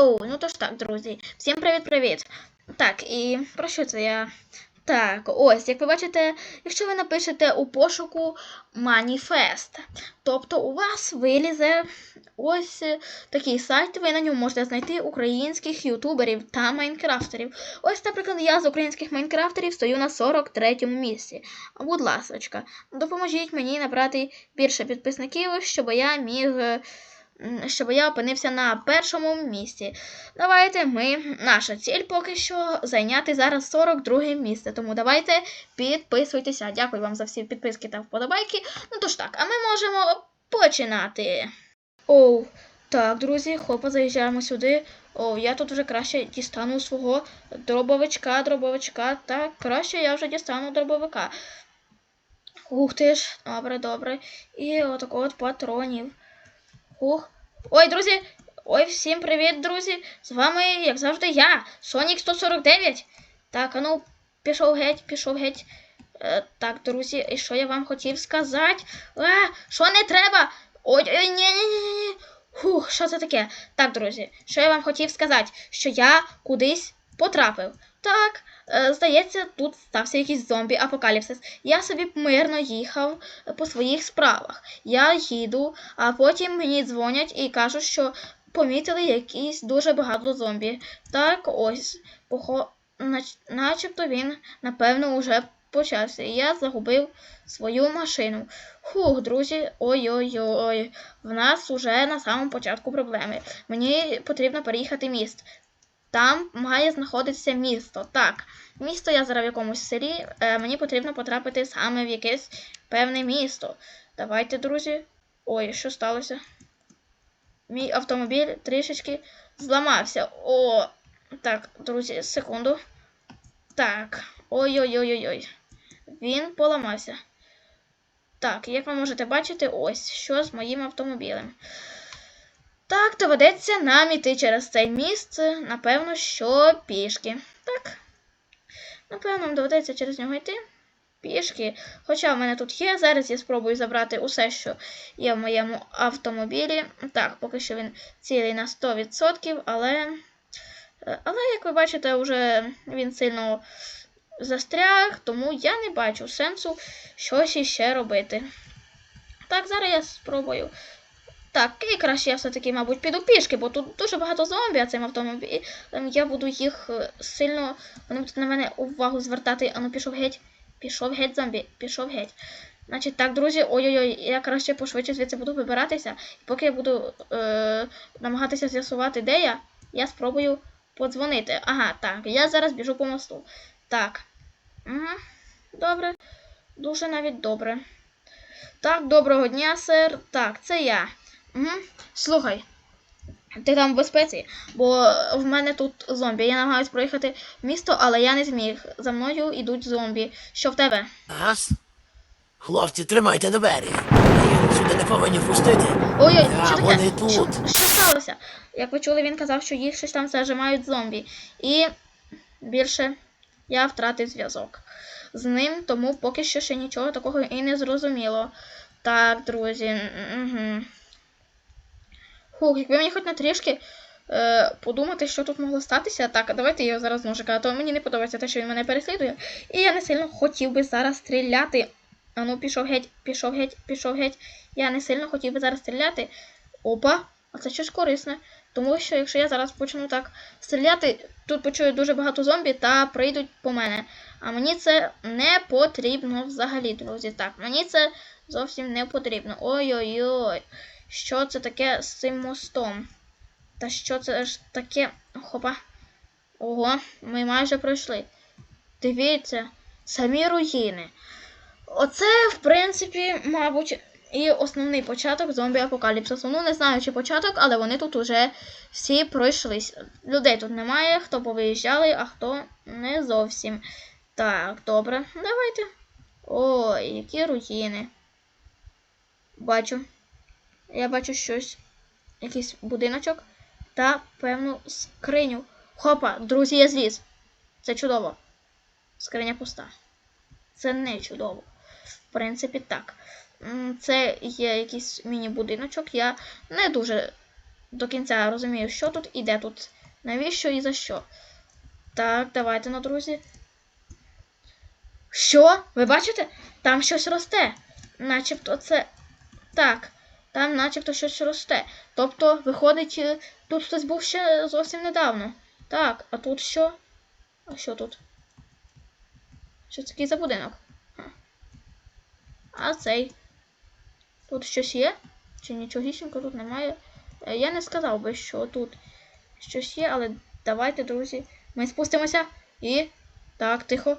О, ну то ж так, друзі. Всім привіт-привіт. Так, і про що це я? Так, ось, як ви бачите, якщо ви напишете у пошуку Маніфест, тобто у вас вилізе ось такий сайт, ви на ньому можете знайти українських ютуберів та майнкрафтерів. Ось, наприклад, я з українських майнкрафтерів стою на 43-му місці. Будь ласочка, допоможіть мені набрати більше підписників, щоб я міг. Щоб я опинився на першому місці. Давайте ми. Наша ціль поки що зайняти зараз 42 місце. Тому давайте підписуйтеся. Дякую вам за всі підписки та вподобайки. Ну то ж так, а ми можемо починати. Оу, так, друзі, хопа, заїжджаємо сюди. О, я тут вже краще дістану свого дробовичка, дробовичка. Так, краще я вже дістану дробовика. Ух ти ж, добре, добре. І отако от патронів. Ух. Ой, друзі! Ой, всім привіт, друзі! З вами, як завжди, я, Сонік 149. Так, а ну, пішов геть, пішов геть. Е, так, друзі, і що я вам хотів сказати? А, що не треба? Ой, ой, ні, ні, ні, ні. Фух, що це таке? Так, друзі, що я вам хотів сказати? Що я кудись потрапив. Так, е, здається, тут стався якийсь зомбі-апокаліпсис. Я собі мирно їхав по своїх справах. Я їду, а потім мені дзвонять і кажуть, що помітили якісь дуже багато зомбі. Так, ось, похо... нач... начебто він, напевно, уже почався. Я загубив свою машину. Фух, друзі, ой-ой-ой. В нас уже на самому початку проблеми. Мені потрібно переїхати міст. Там має знаходитися місто. Так, місто я зараз в якомусь селі. Е, мені потрібно потрапити саме в якесь певне місто. Давайте, друзі. Ой, що сталося? Мій автомобіль трішечки зламався. О, так, друзі, секунду. Так. Ой-ой-ой-ой-ой. Він поламався. Так, як ви можете бачити, ось що з моїм автомобілем. Так, доведеться нам іти через цей міст, напевно, що пішки. Так. Напевно, нам доведеться через нього йти. Пішки. Хоча в мене тут є. Зараз я спробую забрати усе, що є в моєму автомобілі. Так, поки що він цілий на 100%, але. е, Але, як ви бачите, вже він сильно застряг, тому я не бачу сенсу щось іще робити. Так, зараз я спробую. Так, і краще я все-таки, мабуть, піду пішки, бо тут дуже багато зомбі, а цим автомобілем я буду їх е, сильно. Вони будуть на мене увагу звертати. Ану, пішов геть. Пішов геть зомбі, пішов геть. Значить, так, друзі, ой-ой-ой, я краще пошвидше звідси буду вибиратися. І поки я буду е, намагатися з'ясувати, де я, я спробую подзвонити. Ага, так, я зараз біжу по мосту. Так. Угу. Добре. Дуже навіть добре. Так, доброго дня, сер. Так, це я. Угу. Слухай, ти там в безпеці, бо в мене тут зомбі. Я намагаюсь проїхати в місто, але я не зміг. За мною йдуть зомбі. Що в тебе? Раз. Хлопці, тримайте двері. Сюди не повинні пустити. Ой-ой, що таке? вони тут. Що, що сталося? Як ви чули, він казав, що їх щось там зажимають зомбі. І більше я втратив зв'язок з ним, тому поки що ще нічого такого і не зрозуміло. Так, друзі. Угу. Хух, якби мені хоч на трішки е, подумати, що тут могло статися. Так, давайте його зараз ножика, а то мені не подобається те, що він мене переслідує. І я не сильно хотів би зараз стріляти. А ну, пішов геть, пішов геть, пішов геть. Я не сильно хотів би зараз стріляти. Опа, а це щось корисне. Тому що якщо я зараз почну так стріляти, тут почую дуже багато зомбі та прийдуть по мене. А мені це не потрібно взагалі, друзі. Так, мені це зовсім не потрібно. Ой-ой-ой. Що це таке з цим мостом? Та що це ж таке. Хопа. Ого, ми майже пройшли. Дивіться, самі руїни. Оце, в принципі, мабуть, і основний початок зомбі-апокаліпсису. Ну, не знаю, чи початок, але вони тут уже всі пройшлись. Людей тут немає, хто повиїжджали, а хто не зовсім. Так, добре, давайте. Ой, які руїни. Бачу. Я бачу щось. Якийсь будиночок та певну скриню. Хопа, друзі, я зліз. Це чудово. Скриня пуста. Це не чудово. В принципі, так. Це є якийсь міні-будиночок. Я не дуже до кінця розумію, що тут і де тут. Навіщо і за що. Так, давайте на друзі. Що? Ви бачите? Там щось росте. Начебто це. Так, там начебто щось росте. Тобто, виходить, е, тут хтось був ще зовсім недавно. Так, а тут що? А що тут? Що це такий за будинок? А цей. Тут щось є? Чи нічогісінько тут немає? Е, Я не сказав би, що тут щось є, але давайте, друзі, ми спустимося і. Так, тихо.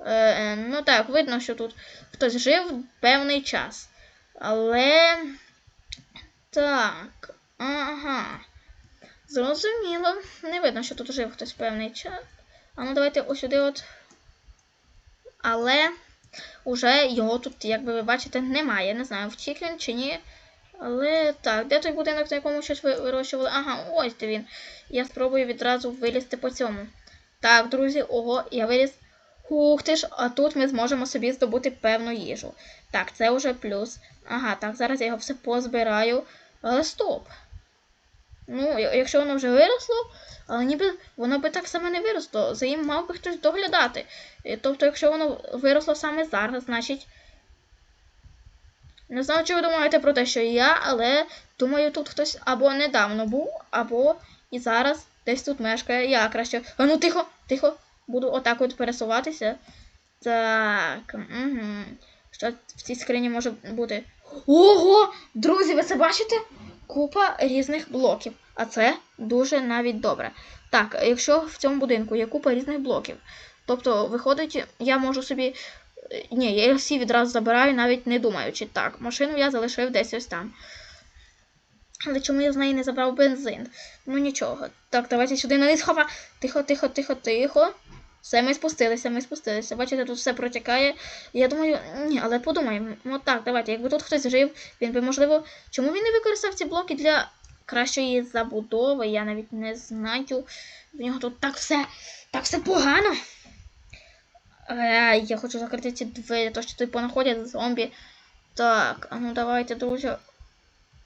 Е, е, ну так, видно, що тут хтось жив певний час. Але. Так. Ага. Зрозуміло. Не видно, що тут жив хтось певний час. А ну давайте ось сюди от. Але уже його тут, як ви бачите, немає. Не знаю, втік він чи ні. Але так, де той будинок, на якому щось вирощували? Ага, ось де він. Я спробую відразу вилізти по цьому. Так, друзі, ого, я виліз. Ух ти ж, а тут ми зможемо собі здобути певну їжу. Так, це вже плюс. Ага, так, зараз я його все позбираю. Але стоп. Ну, якщо воно вже виросло, але ніби воно би так само не виросло. За ним мав би хтось доглядати. Тобто, якщо воно виросло саме зараз, значить. Не знаю, чи ви думаєте про те, що я, але думаю, тут хтось або недавно був, або і зараз десь тут мешкає. Я краще. А ну тихо, тихо. Буду отак от пересуватися. Так. Угу. Що в цій скрині може бути? Ого! Друзі, ви це бачите? Купа різних блоків. А це дуже навіть добре. Так, якщо в цьому будинку є купа різних блоків, тобто, виходить, я можу собі. е, Ні, я всі відразу забираю, навіть не думаючи. Так, машину я залишив десь ось там. Але чому я з неї не забрав бензин? Ну нічого. Так, давайте сюди на низ хопа. Тихо, тихо, тихо, тихо. Все, ми спустилися, ми спустилися. Бачите, тут все протікає. Я думаю, ні, але подумаємо. Ну так, давайте, якби тут хтось жив, він би, можливо. Чому він не використав ці блоки для кращої забудови? Я навіть не знаю. В нього тут так все, так все погано. Е, я хочу закрити ці двері, то що тут понаходять зомбі. Так, а ну давайте, друзі.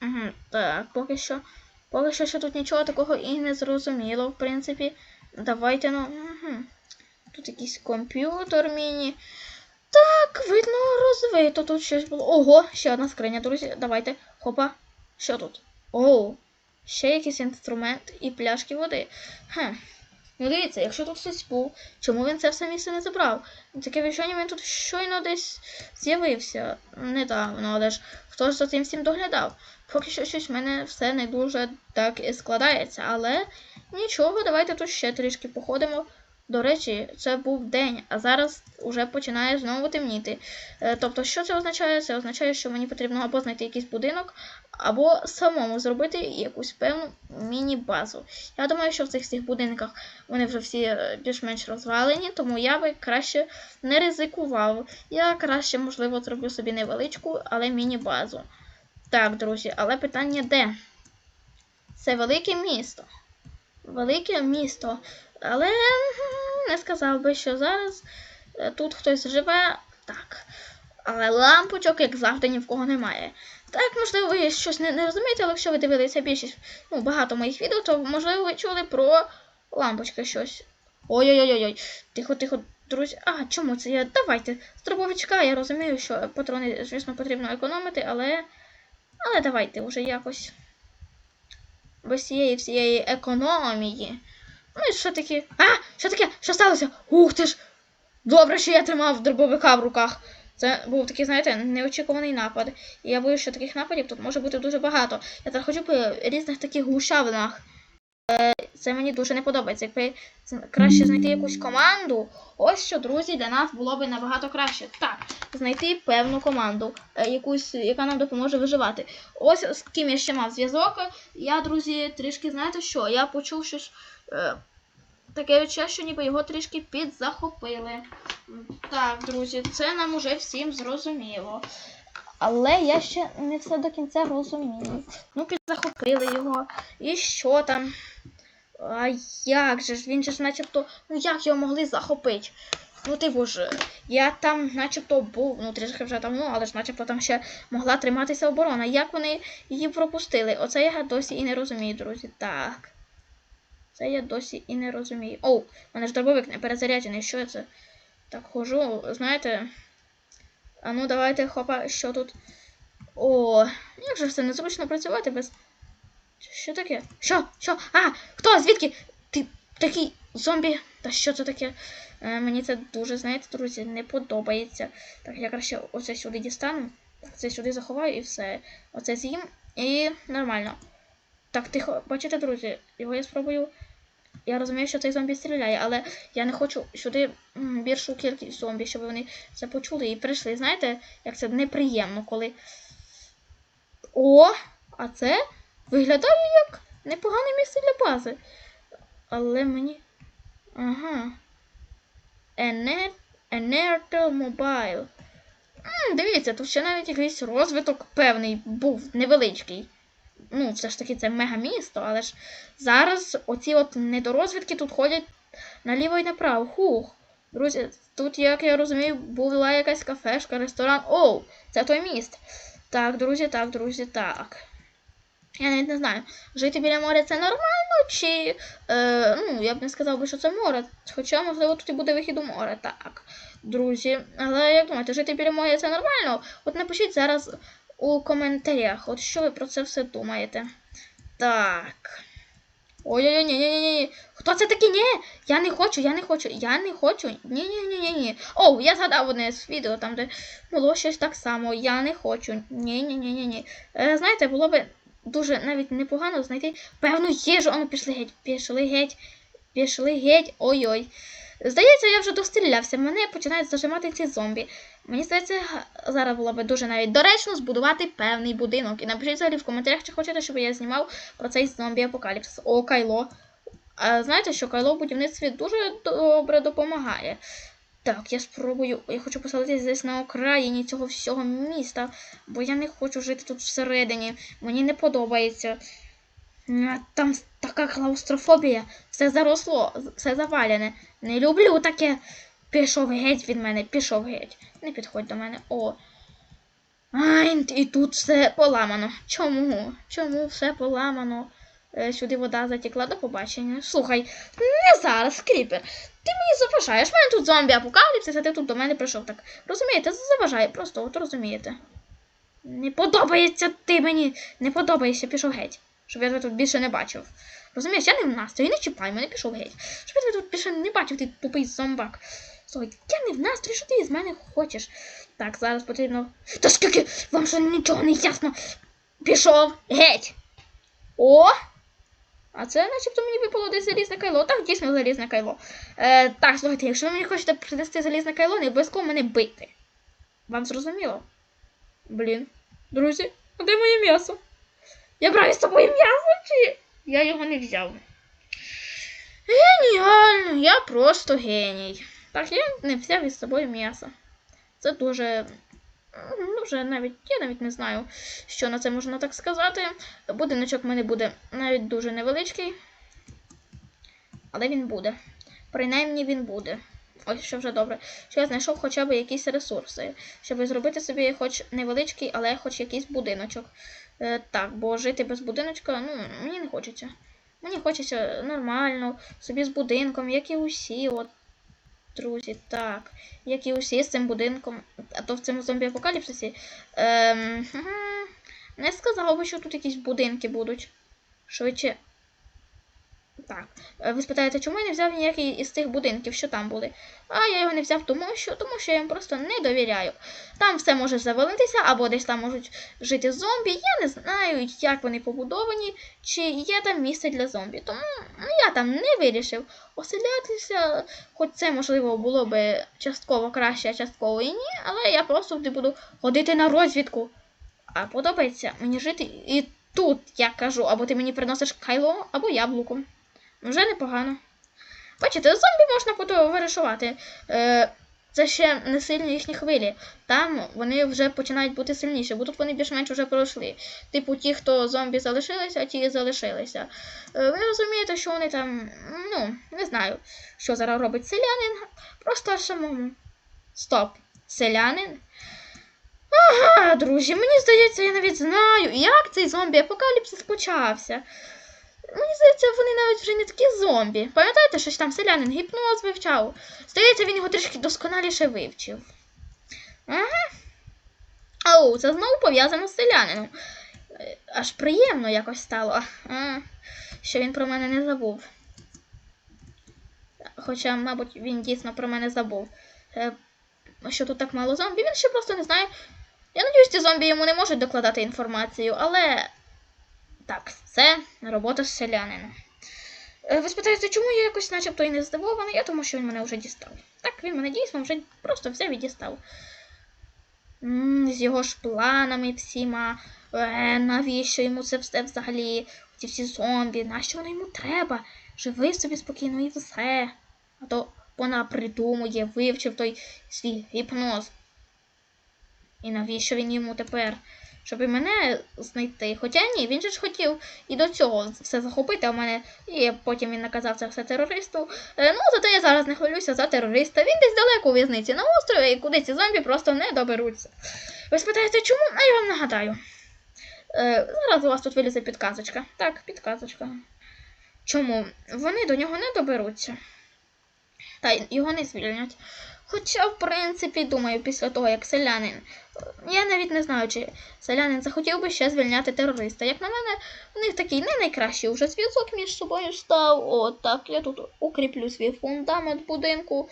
Угу, так, поки що. Поки що ще тут нічого такого і не зрозуміло, в принципі. Давайте, ну. Угу. Тут якийсь комп'ютер міні. Так, видно, розвито. Тут щось було. Ого, ще одна скриня, друзі. Давайте. Хопа. Що тут? Оу. Ще якийсь інструмент і пляшки води. Хм. Ну дивіться, якщо тут хтось був, чому він це все місце не забрав? Таке враження, він тут щойно десь з'явився недавно, але ж хто ж за цим всім доглядав? Поки що щось в мене все не дуже так і складається, але нічого, давайте тут ще трішки походимо. До речі, це був день, а зараз уже починає знову темніти. Е, Тобто, що це означає? Це означає, що мені потрібно або знайти якийсь будинок, або самому зробити якусь певну міні-базу. Я думаю, що в цих всіх будинках вони вже всі е, більш-менш розвалені, тому я би краще не ризикував. Я краще, можливо, зроблю собі невеличку, але міні-базу. Так, друзі, але питання де? Це велике місто. Велике місто. Але не сказав би, що зараз е, тут хтось живе. Так. Але лампочок, як завжди, ні в кого немає. Так, можливо, ви щось не, не розумієте, але якщо ви дивилися більшість, ну, багато моїх відео, то можливо ви чули про лампочки щось. Ой-ой-ой-ой. Тихо, тихо, друзі. А, чому це я? Давайте. З дробовичка я розумію, що патрони, звісно, потрібно економити, але. Але давайте вже якось. Без цієї всієї економії. Ну і що таке? А! Що таке? Що сталося? Ух ти ж! Добре, що я тримав дробовика в руках. Це був такий, знаєте, неочікуваний напад. І я боюсь, що таких нападів тут може бути дуже багато. Я так хочу по різних таких гущавинах. Е, Це мені дуже не подобається. Якби краще знайти якусь команду. Ось що, друзі, для нас було б набагато краще. Так, знайти певну команду, е, якусь, яка нам допоможе виживати. Ось з ким я ще мав зв'язок. Я, друзі, трішки знаєте що? Я почув щось. Таке відчуття, що ніби його трішки підзахопили. Так, друзі, це нам уже всім зрозуміло. Але я ще не все до кінця розумію. Ну, підзахопили його. І що там? А як же ж? Він же ж начебто. Ну як його могли захопити? Ну, типу ж, я там начебто був, ну трішки вже давно, але ж начебто там ще могла триматися оборона. Як вони її пропустили? Оце я досі і не розумію, друзі. Так. Це я досі і не розумію. Оу, мене ж дробовик не перезаряджений. Що це? Так, хожу, знаєте. А ну давайте, хопа, що тут? О, як же все незручно працювати без. Що таке? Що? Що? А, хто? Звідки? Ти такий зомбі? Та що це таке? Е, мені це дуже, знаєте, друзі, не подобається. Так, я краще оце сюди дістану. Так, це сюди заховаю і все. Оце з'їм і нормально. Так, тихо, бачите, друзі, його я спробую. Я розумію, що цей зомбі стріляє, але я не хочу сюди більшу кількість зомбі, щоб вони це почули і прийшли. Знаєте, як це неприємно, коли. О! А це виглядає як непогане місце для бази. Але мені. Ага. Ener- Enertel Mobile. Дивіться, тут ще навіть якийсь розвиток певний був невеличкий. Ну, все ж таки, це мегамісто, але ж зараз оці от недорозвідки тут ходять наліво і направо. Хух. Друзі, тут, як я розумію, була якась кафешка, ресторан. Оу, це той міст. Так, друзі, так, друзі, так. Я навіть не знаю, жити біля моря це нормально, чи. Е, ну, я б не сказав би, що це море. Хоча, можливо, тут і буде вихід у море, так. Друзі. Але як думаєте, жити біля моря це нормально? От напишіть зараз у коментарях, от що ви про це все думаєте. Так. Ой-ой-ой, ні ні ні ні Хто це такий? Ні, я не хочу, я не хочу, я не хочу. Ні, ні, ні, ні, ні. О, я згадав одне з відео, там, де було щось так само. Я не хочу. Ні, ні, ні, ні, ні. Е, знаєте, було би дуже навіть непогано знайти певну їжу. Ану, пішли геть, пішли геть, пішли геть. Ой-ой. Здається, я вже дострілявся. Мене починають зажимати ці зомбі. Мені здається, зараз було би дуже навіть доречно збудувати певний будинок. І напишіть взагалі в коментарях, чи хочете, щоб я знімав про цей зомбі апокаліпсис. О, Кайло. А знаєте, що Кайло в будівництві дуже добре допомагає. Так, я спробую. Я хочу поселитися десь на окраїні цього всього міста, бо я не хочу жити тут всередині. Мені не подобається. Там така клаустрофобія, все заросло, все завалене. Не люблю таке. Пішов геть від мене, пішов геть. Не підходь до мене. О. Ай, і тут все поламано. Чому? Чому все поламано? Е, сюди вода затекла до побачення. Слухай, не зараз, кріпер. Ти мені заважаєш. У мене тут зомбі апокаліпсис, а ти тут до мене прийшов. Так розумієте, заважає, просто от розумієте. Не подобається ти мені. Не подобаєшся, пішов геть. Щоб я тебе тут більше не бачив. Розумієш, я не в настрої, не чіпай мене, пішов геть. Щоб я тебе тут більше не бачив, ти тупий зомбак. Слухай, я не в настрої, що ти з мене хочеш. Так, зараз потрібно. Та скільки вам що нічого не ясно. Пішов геть. О! А це начебто мені випало десь залізне кайло. Так, дійсно залізне кайло. Е, так, слухайте, якщо ви мені хочете принести залізне кайло, не обов'язково мене бити. Вам зрозуміло? Блін. Друзі, а де моє м'ясо? Я брав із собою м'ясо чи я його не взяв? Геніально, я просто геній. Я не взяв із собою м'ясо. Це дуже. м, Дуже навіть, я навіть не знаю, що на це можна так сказати. Будиночок в мене буде навіть дуже невеличкий. Але він буде. Принаймні він буде. Ось що вже добре. Що я знайшов хоча б якісь ресурси, щоб зробити собі хоч невеличкий, але хоч якийсь будиночок. Е, так, бо жити без будиночка, ну, мені не хочеться. Мені хочеться нормально, собі з будинком, як і усі, от, друзі, так. Як і усі з цим будинком. А то в цьому зомбі-апокаліпсисі. Ем, не сказав би, що тут якісь будинки будуть. Швидше. Так. Е, Ви спитаєте, чому я не взяв ніякий із цих будинків, що там були? А я його не взяв, тому що, тому що я їм просто не довіряю. Там все може завалитися, або десь там можуть жити зомбі. Я не знаю, як вони побудовані, чи є там місце для зомбі. Тому ну, я там не вирішив оселятися, хоч це можливо було би частково краще, а частково і ні, але я просто буду ходити на розвідку. А подобається мені жити і тут, я кажу, або ти мені приносиш кайло, або яблуко. Вже непогано. Бачите, зомбі можна потім вирішувати. Е, це ще не сильні їхні хвилі. Там вони вже починають бути сильніші, бо тут вони більш-менш вже пройшли. Типу, ті, хто зомбі залишилися, ті залишилися. Е, Ви розумієте, що вони там, ну, не знаю, що зараз робить селянин. Просто самому. Стоп. Селянин? Ага, друзі, мені здається, я навіть знаю, як цей зомбі-апокаліпсис почався. Мені здається, вони навіть вже не такі зомбі. Пам'ятаєте, що там селянин гіпноз вивчав? Здається, він його трішки досконаліше вивчив. Ага. Ау, це знову пов'язано з селянином. Е, Аж приємно якось стало. А, що він про мене не забув. Хоча, мабуть, він дійсно про мене забув. Е, що тут так мало зомбі, він ще просто не знає. Я надіюсь, ці зомбі йому не можуть докладати інформацію, але. Так, це робота селянина. Е, Ви спитаєте, чому я якось начебто і не здивований? Я тому що він мене вже дістав. Так, він мене дійсно вже просто взяв і дістав. З його ж планами всіма. Е, навіщо йому це все взагалі? Ці всі зомбі, нащо воно йому треба? Живи собі спокійно і все. А то вона придумує, вивчив той свій гіпноз. І навіщо він йому тепер? Щоб і мене знайти. Хоча ні, він же ж хотів і до цього все захопити, в мене. І потім він наказав це все терористу. Е, ну, зате я зараз не хвилююся за терориста. Він десь далеко у в'язниці на острові, і куди ці зомбі просто не доберуться. Ви спитаєте, чому? А я вам нагадаю. Е, зараз у вас тут вилізе підказочка. Так, підказочка. Чому? Вони до нього не доберуться. Та його не звільнять. Хоча, в принципі, думаю, після того, як селянин. Я навіть не знаю, чи селянин захотів би ще звільняти терориста. Як на мене, в них такий не найкращий вже зв'язок між собою став. От я тут укріплю свій фундамент будинку.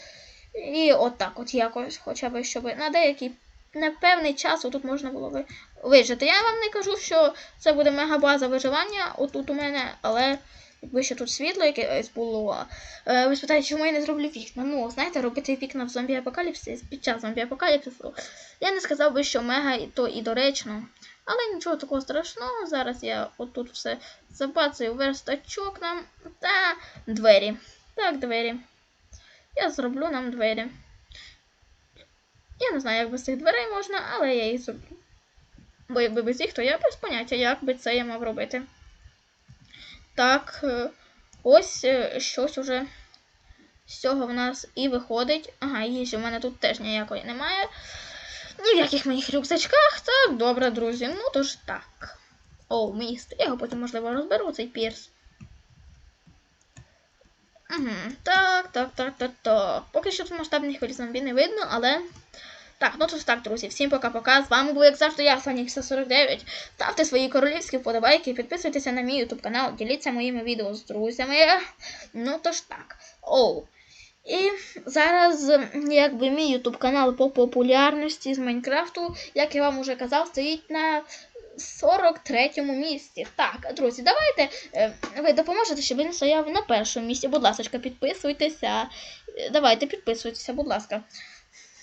І от от якось, хоча б, щоб на деякий непевний час отут можна було би вижити. Я вам не кажу, що це буде мегабаза виживання отут у мене, але якби ще тут світло якесь було. Е, ви спитаєте, чому я не зроблю вікна? Ну, знаєте, робити вікна в зомбі-апокаліпсисі під час зомбі-апокаліпсису. Я не сказав би, що мега то і доречно. Але нічого такого страшного. Зараз я отут все забацаю верстачок нам та двері. Так, двері. Я зроблю нам двері. Я не знаю, як без цих дверей можна, але я їх зроблю. Бо якби без їх, то я без поняття, як би це я мав робити. Так, е, ось е, щось уже з цього в нас і виходить. Ага, їжі в мене тут теж ніякої немає. Ні в яких моїх рюкзачках. Так, добре, друзі. Ну то ж так. О, міст. Я його потім, можливо, розберу, цей пірс. Угу. Так, так, так, так, так. Поки що тут масштабних хвиль зомбі не видно, але. Так, ну то ж так, друзі. Всім пока-пока. З вами був, як завжди, я, Сонік 149. Ставте свої королівські вподобайки, підписуйтеся на мій YouTube канал, діліться моїми відео з друзями. Ну то ж так. Оу. І зараз, якби мій YouTube канал по популярності з Майнкрафту, як я вам уже казав, стоїть на 43-му місці. Так, друзі, давайте е, ви допоможете, щоб він стояв на першому місці. Будь ласка, підписуйтеся. Е, Давайте підписуйтеся, будь ласка.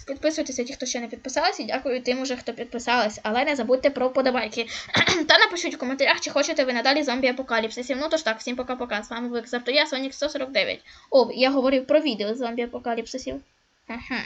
Підписуйтеся, ті, хто ще не підписалися, дякую тим уже, хто підписалась. Але не забудьте про подобайки. Та напишіть в коментарях, чи хочете ви надалі зомбі апокаліпсисів. Ну тож так, всім пока-пока. З вами був завтра я, Сонік 149. О, я говорив про відео зомбі апокаліпсисів. Ага.